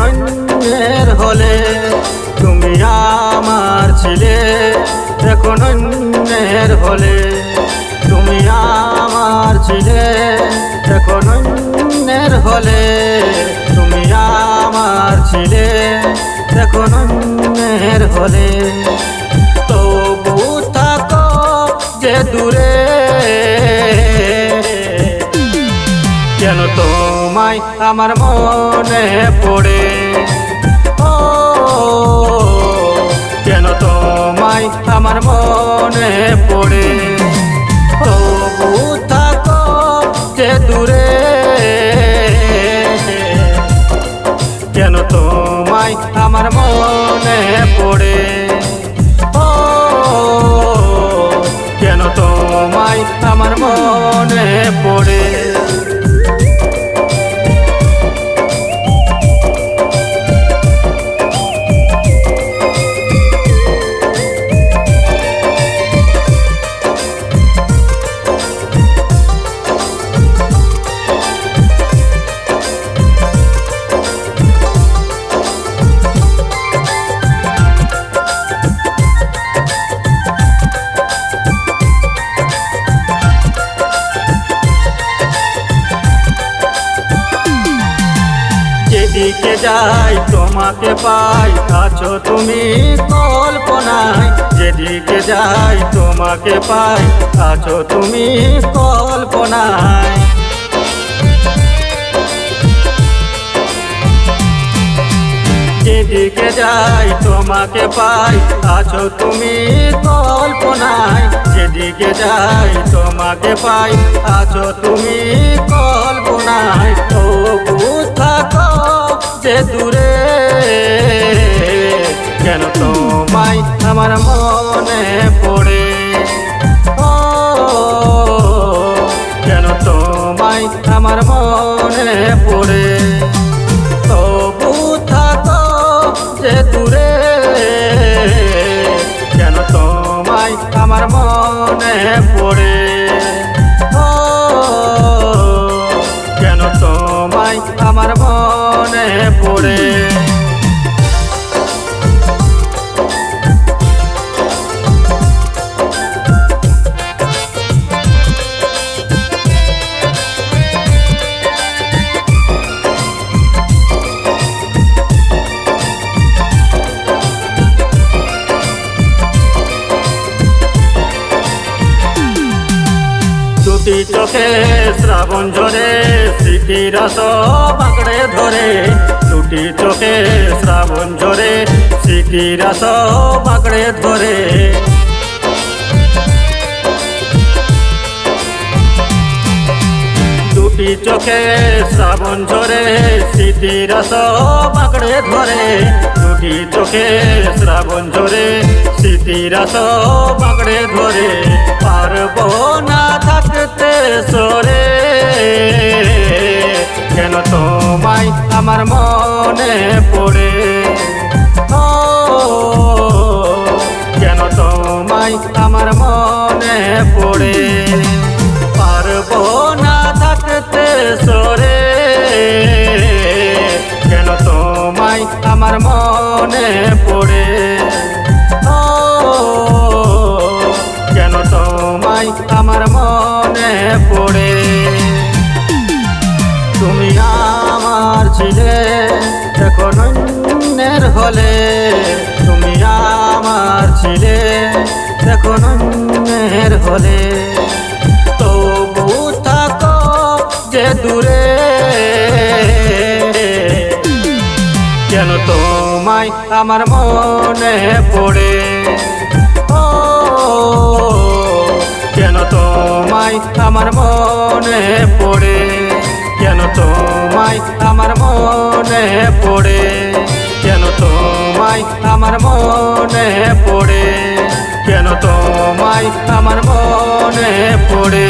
অন্যের হলে। তুমি আমার ছিলে এখন অন্যের হলে। তুমি আমার ছিলে এখন অন্যের হলে। তুমি আমার ছিলে এখন অন্যের হলে। তবু থাকো যে দূরে। কেন তোমায় আমার মনে পড়ে। ও কেন তোমায় আমার মনে পড়ে। তবু থাকো যে দূরে। কেন তোমায় আমার মনে পড়ে। যেদিকে যাই, তোমাকে পাই, আছো তুমি কল্পনায়। যেদিকে যাই, তোমাকে পাই, আছো তুমি কল্পনায়। যেদিকে যাই, তোমাকে পাই, আছো তুমি কল্পনায়। যেদিকে যাই, তোমাকে পাই, আছো তুমি কল্পনায়। ও যে দূরে। কেন তোমায় আমার মনে পড়ে? ও, কেন তোমায় আমার মনে পড়ে? তবু থাকো যে দূরে। কেন তোমায় আমার মনে পড়ে? তোমায় আমার মনে পড়ে। চোখে শ্রাবণ ঝরে স্মৃতির রস বাঁকড়ে ধরে, দুটি চোখে শ্রাবণ ঝরে স্মৃতির রস বাঁকড়ে ধরে। দুটি চোখে শ্রাবণ ঝরে স্মৃতির রস বাঁকড়ে ধরে, দুটি চোখে শ্রাবণ ঝরে স্মৃতির রস বাঁকড়ে ধরে। পারব না থাকতে সরে। আমার মনে পড়ে। ও, কেন তোমায় আমার মনে পড়ে? পারব না থাকতে সরে। কেন তোমায় আমার মনে পড়ে? ও, কেন তোমায় আমার মনে পড়ে? হলে তুমি আমার ছিলে এখন অন্যের হলে। তবু থাকো যে দূরে। কেন তোমায় আমার মনে পড়ে? ও, কেন তোমায় আমার মনে পড়ে? কেন তোমায় আমার মনে পড়ে? তোমায় আমার মনে পড়ে। কেন তোমায় আমার মনে পড়ে?